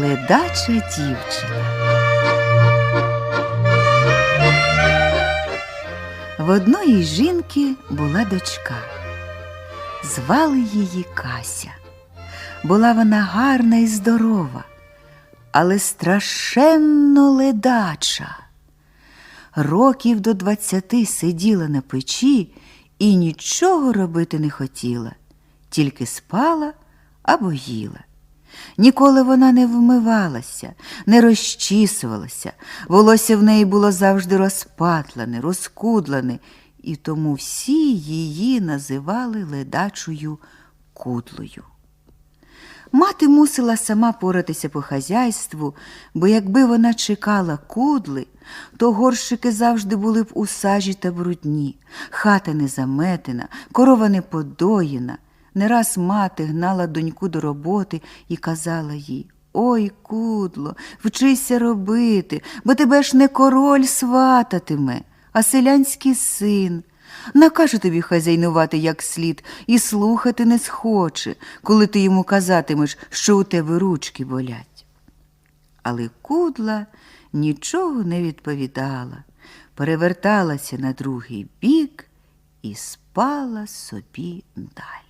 Ледача дівчина. В одної жінки була дочка. Звали її Кася. Була вона гарна і здорова, але страшенно ледача. Років до двадцяти сиділа на печі і нічого робити не хотіла, тільки спала або їла. Ніколи вона не вмивалася, не розчісувалася, волосся в неї було завжди розпатлене, розкудлене, і тому всі її називали ледачою кудлою. Мати мусила сама поратися по хазяйству, бо якби вона чекала кудли, то горщики завжди були б у сажі та брудні, хата не заметена, корова не подоїна. Не раз мати гнала доньку до роботи і казала їй Ой, кудло, вчися робити, бо тебе ж не король свататиме, а селянський син. Накаже тобі хазяйнувати як слід і слухати не схоче, коли ти йому казатимеш, що у тебе ручки болять. Але кудла нічого не відповідала, переверталася на другий бік і спала собі далі.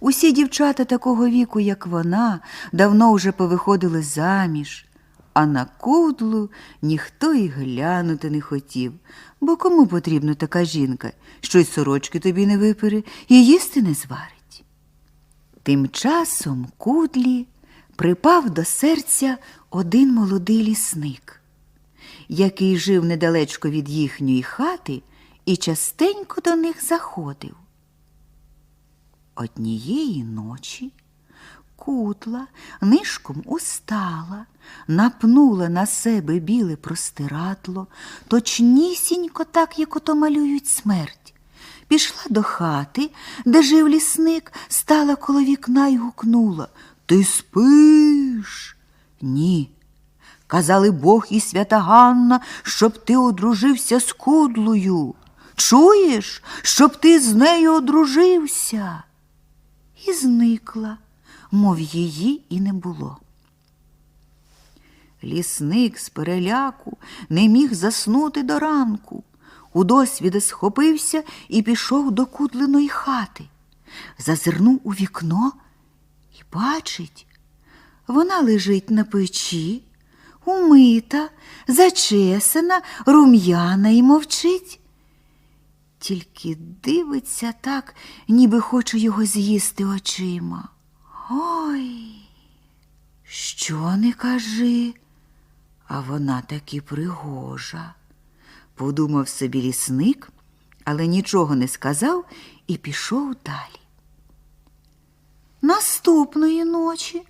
Усі дівчата такого віку, як вона, давно вже повиходили заміж, а на кудлу ніхто й глянути не хотів, бо кому потрібна така жінка, що й сорочки тобі не випере і їсти не зварить. Тим часом кудлі припав до серця один молодий лісник, який жив недалечко від їхньої хати і частенько до них заходив. Однієї ночі кутла нишком устала, напнула на себе біле простирадло, точнісінько так, як ото малюють смерть. Пішла до хати, де жив лісник, стала коло вікна й гукнула Ти спиш? Ні. Казали Бог і свята Ганна, щоб ти одружився з кудлою. Чуєш, щоб ти з нею одружився? І зникла, мов її і не було. Лісник з переляку не міг заснути до ранку. У досвіди схопився і пішов до кудлиної хати. Зазирнув у вікно і бачить, вона лежить на печі, умита, зачесана, рум'яна і мовчить тільки дивиться так, ніби хоче його з'їсти очима. Ой, що не кажи, а вона таки пригожа, подумав собі лісник, але нічого не сказав і пішов далі. Наступної ночі.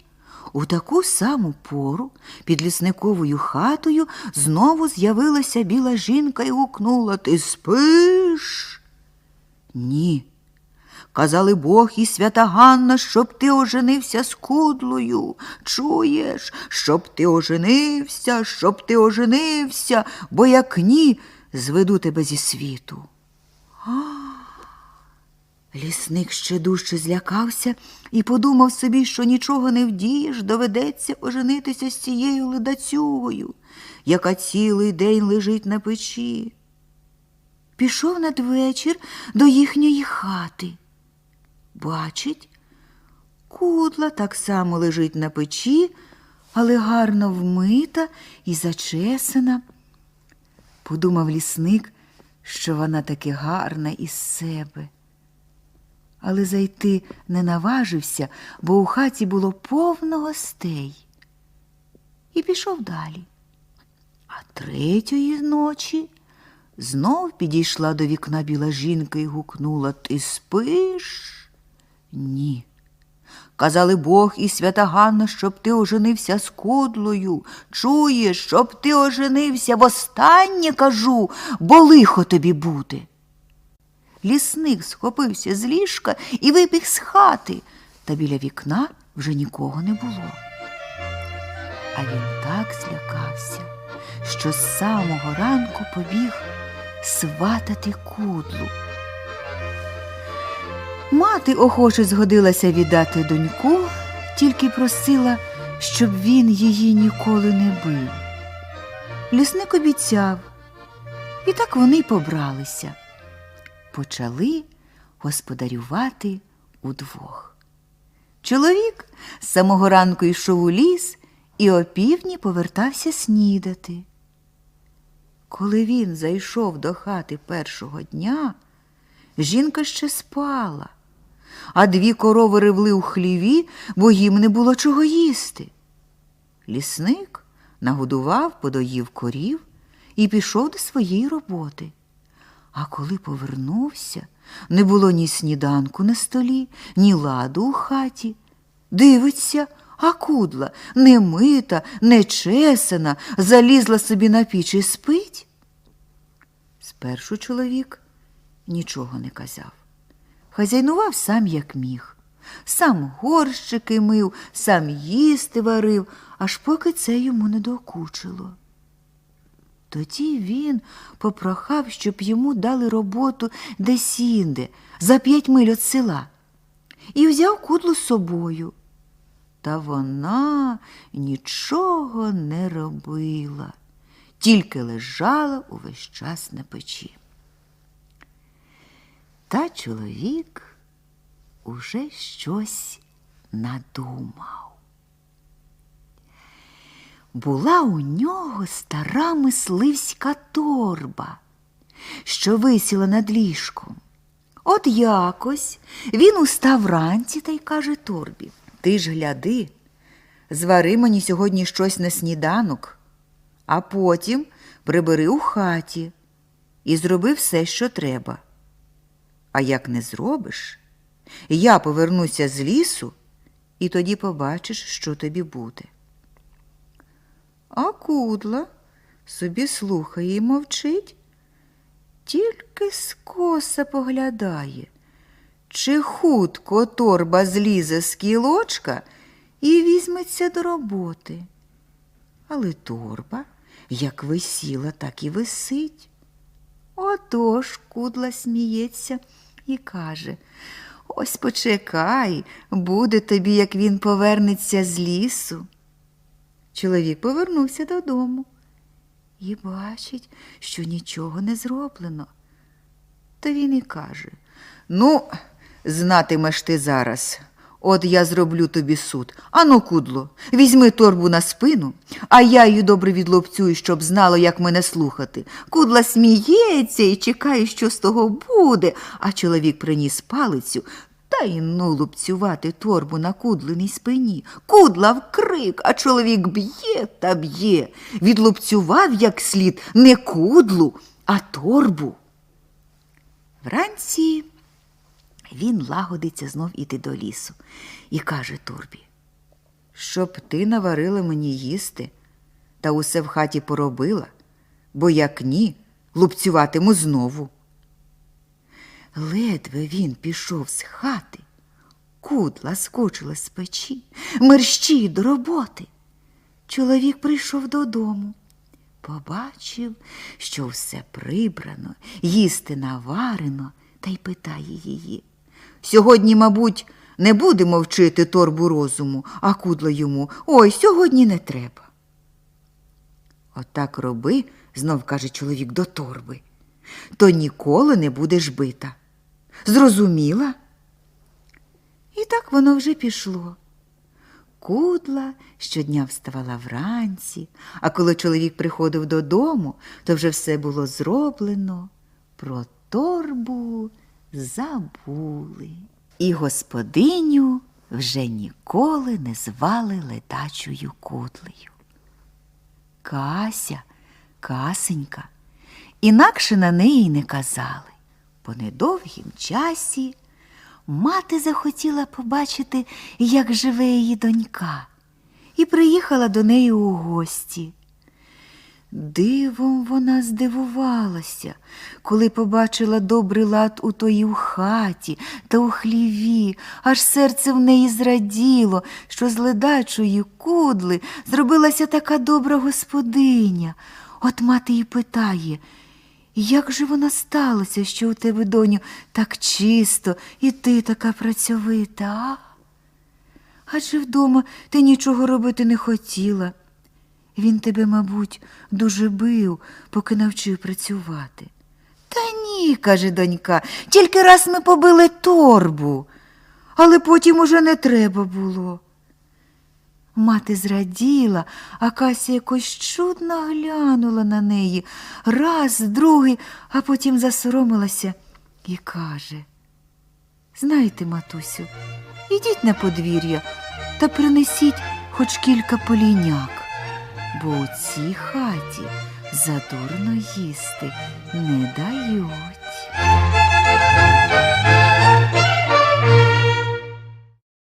У таку саму пору під лісниковою хатою знову з'явилася біла жінка і гукнула Ти спиш? Ні. Казали Бог і свята Ганна, щоб ти оженився з кудлою. Чуєш, щоб ти оженився, щоб ти оженився, бо як ні, зведу тебе зі світу. А! Лісник ще дужче злякався і подумав собі, що нічого не вдієш, доведеться оженитися з цією ледацюгою, яка цілий день лежить на печі. Пішов надвечір до їхньої хати. Бачить, кудла так само лежить на печі, але гарно вмита і зачесана. Подумав лісник, що вона таки гарна із себе але зайти не наважився, бо у хаті було повно гостей. І пішов далі. А третьої ночі знов підійшла до вікна біла жінка і гукнула Ти спиш? Ні. Казали Бог і свята Ганна, щоб ти оженився з кудлою. Чуєш, щоб ти оженився востаннє кажу, бо лихо тобі буде. Лісник схопився з ліжка і вибіг з хати, та біля вікна вже нікого не було. А він так злякався, що з самого ранку побіг сватати кудлу. Мати охоче згодилася віддати доньку, тільки просила щоб він її ніколи не бив. Лісник обіцяв, і так вони й побралися. Почали господарювати удвох. Чоловік з самого ранку йшов у ліс і опівдні повертався снідати. Коли він зайшов до хати першого дня, жінка ще спала, а дві корови ревли у хліві, бо їм не було чого їсти. Лісник нагодував, подоїв корів і пішов до своєї роботи. А коли повернувся, не було ні сніданку на столі, ні ладу у хаті. Дивиться, а кудла не мита, не залізла собі на піч і спить. Спершу чоловік нічого не казав. Хазяйнував сам, як міг. Сам горщики мив, сам їсти варив, аж поки це йому не докучило. Тоді він попрохав, щоб йому дали роботу десінде, за п'ять миль від села, і взяв кудлу з собою. Та вона нічого не робила, тільки лежала увесь час на печі. Та чоловік уже щось надумав. Була у нього стара мисливська торба, що висіла над ліжком. От якось він устав вранці та й каже торбі Ти ж гляди, звари мені сьогодні щось на сніданок, а потім прибери у хаті і зроби все, що треба. А як не зробиш, я повернуся з лісу, і тоді побачиш, що тобі буде. А кудла собі слухає і мовчить, тільки скоса поглядає, чи хутко торба злізе з кілочка і візьметься до роботи. Але торба як висіла, так і висить. Отож кудла сміється і каже Ось почекай, буде тобі, як він повернеться з лісу. Чоловік повернувся додому і бачить, що нічого не зроблено. То він і каже Ну, знатимеш ти зараз. От я зроблю тобі суд. Ану, кудло, візьми торбу на спину, а я її добре відлопцюю, щоб знало, як мене слухати. Кудла сміється і чекає, що з того буде, а чоловік приніс палицю та й ну лупцювати торбу на кудлиній спині. Кудла вкрик, а чоловік б'є та б'є. Відлупцював як слід не кудлу, а торбу. Вранці він лагодиться знов іти до лісу і каже торбі, щоб ти наварила мені їсти та усе в хаті поробила, бо як ні, лупцюватиму знову. Ледве він пішов з хати, кудла скочила з печі, мерщі до роботи. Чоловік прийшов додому, побачив, що все прибрано, їсти наварено, та й питає її. Сьогодні, мабуть, не будемо вчити торбу розуму, а кудла йому ой, сьогодні не треба. Отак роби, знов каже чоловік до торби, то ніколи не будеш бита. Зрозуміла? І так воно вже пішло. Кудла щодня вставала вранці, а коли чоловік приходив додому, то вже все було зроблено. Про торбу забули. І господиню вже ніколи не звали ледачою кудлею. Кася, касенька, інакше на неї не казали. По недовгім часі мати захотіла побачити, як живе її донька, і приїхала до неї у гості. Дивом вона здивувалася, коли побачила добрий лад у тої в хаті та у хліві, аж серце в неї зраділо, що з ледачої кудли зробилася така добра господиня. От мати й питає, як же воно сталося, що у тебе, доню, так чисто, і ти така працьовита, а? Адже вдома ти нічого робити не хотіла. Він тебе, мабуть, дуже бив, поки навчив працювати. Та ні, каже донька, тільки раз ми побили торбу, але потім уже не треба було. Мати зраділа, а Кася якось чудно глянула на неї раз, другий, а потім засоромилася і каже. Знаєте, матусю, ідіть на подвір'я та принесіть хоч кілька поліняк, бо у цій хаті задурно їсти не дають.